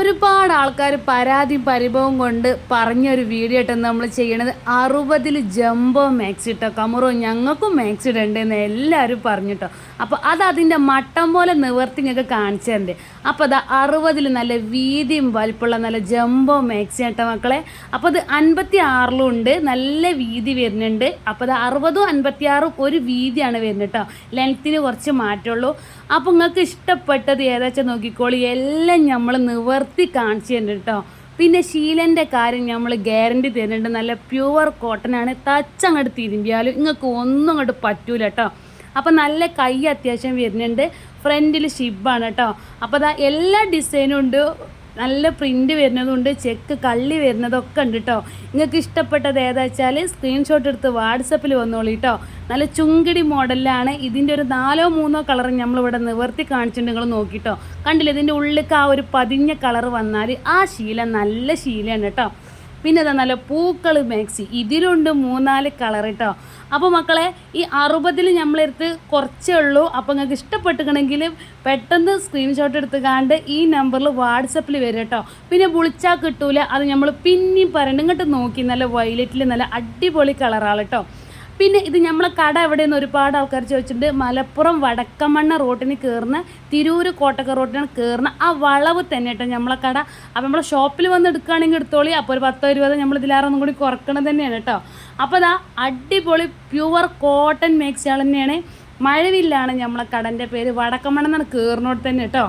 ഒരുപാട് ആൾക്കാർ പരാതിയും പരിഭവം കൊണ്ട് പറഞ്ഞൊരു വീഡിയോ ഇട്ട് നമ്മൾ ചെയ്യണത്. അറുപതിൽ ജംബോ മാക്സ് ഇട്ടോ കമറോ ഞങ്ങൾക്കും മാക്സ് ഇടണ്ടെന്ന് എല്ലാവരും പറഞ്ഞിട്ടോ അപ്പോൾ അത് അതിന്റെ മട്ടം പോലെ നിവർത്തി ഞങ്ങൾക്ക് കാണിച്ചു തരണ്ടേ അപ്പോൾ അത് അറുപതിൽ നല്ല വീതിയും വലിപ്പമുള്ള നല്ല ജംബോ മാക്സി കേട്ടോ മക്കളെ. അപ്പോൾ അത് അൻപത്തി ആറിലും ഉണ്ട് നല്ല വീതി വരുന്നുണ്ട്. അപ്പോൾ അത് അറുപതും അൻപത്തി ആറും ഒരു വീതിയാണ് വരുന്നത് കേട്ടോ ലെങ്ത്തിന് കുറച്ച് മാറ്റമുള്ളൂ അപ്പോൾ നിങ്ങൾക്ക് ഇഷ്ടപ്പെട്ടത് ഏതാച്ചാൽ നോക്കിക്കോളി. എല്ലാം നമ്മൾ നിവർത്തി കാണിച്ചു തരുന്നുണ്ട് കേട്ടോ. പിന്നെ ശീലന്റെ കാര്യം നമ്മൾ ഗ്യാരണ്ടി തരുന്നുണ്ട്. നല്ല പ്യുവർ കോട്ടനാണ് തച്ചങ്ങോട്ട് തിരുമ്പിയാലും നിങ്ങൾക്ക് ഒന്നും അങ്ങോട്ട് പറ്റൂല കേട്ടോ. അപ്പോൾ നല്ല കൈ അത്യാവശ്യം വരുന്നുണ്ട്. ഫ്രണ്ടിൽ ഷിബാണ് കേട്ടോ. അപ്പോൾ അതാ എല്ലാ ഡിസൈനും ഉണ്ട്. നല്ല പ്രിന്റ് വരുന്നതുണ്ട് ചെക്ക് കള്ളി വരുന്നതൊക്കെ ഉണ്ട് കേട്ടോ നിങ്ങൾക്ക് ഇഷ്ടപ്പെട്ടത് ഏതാ വെച്ചാൽ സ്ക്രീൻഷോട്ട് എടുത്ത് വാട്സപ്പിൽ വന്നോളി കേട്ടോ നല്ല ചുങ്കിടി മോഡലിലാണ് ഇതിന്റെ ഒരു നാലോ മൂന്നോ കളർ നമ്മളിവിടെ നിവർത്തി കാണിച്ചിട്ടുണ്ട് നിങ്ങൾ നോക്കിട്ടോ കണ്ടില്ല ഇതിന്റെ ഉള്ളിലേക്ക് ആ ഒരു പതിഞ്ഞ കളർ വന്നാൽ ആ ശീല നല്ല ശീലമാണ് കേട്ടോ പിന്നെ എന്താ നല്ല പൂക്കൾ മാക്സി. ഇതിലുണ്ട് മൂന്നാൽ കളർ കേട്ടോ അപ്പോൾ മക്കളെ ഈ അറുപതിൽ നമ്മളെടുത്ത് കുറച്ചേ ഉള്ളൂ. അപ്പോൾ നിങ്ങൾക്ക് ഇഷ്ടപ്പെട്ടുകണമെങ്കിൽ പെട്ടെന്ന് സ്ക്രീൻഷോട്ട് എടുത്ത് കാണ്ട് ഈ നമ്പറിൽ വാട്സപ്പിൽ വരും കേട്ടോ പിന്നെ വിളിച്ചാൽ കിട്ടൂല. അത് നമ്മൾ പിന്നെയും പറയണം. ഇങ്ങോട്ട് നോക്കി നല്ല വയലറ്റിൽ നല്ല അടിപൊളി കളറാണ് കേട്ടോ പിന്നെ ഇത് നമ്മളെ കട എവിടെയെന്ന് ഒരുപാട് ആൾക്കാർ ചോദിച്ചിട്ടുണ്ട്. മലപ്പുറം വടക്കമണ്ണ റോട്ടിന് കയറുന്ന തിരൂര് കോട്ടക്ക റോട്ടിന് കയറുന്ന ആ വളവ് തന്നെ കേട്ടോ നമ്മളെ കട. അപ്പോൾ നമ്മളെ ഷോപ്പിൽ വന്ന് എടുക്കുകയാണെങ്കിൽ എടുത്തോളി. അപ്പോൾ ഒരു പത്തോ ഇരുപത് നമ്മൾ ഇതിലാറൊന്നും ഒന്നും കൂടി കുറക്കണം തന്നെയാണ് കേട്ടോ. അപ്പോൾ അതാ അടിപൊളി പ്യുവർ കോട്ടൺ മേക്സിയാൾ തന്നെയാണ്. മഴവില്ലാണ് നമ്മളെ കടന്റെ പേര്. വടക്കമണ്ണെന്നാണ് കയറുന്നോട് തന്നെ കേട്ടോ.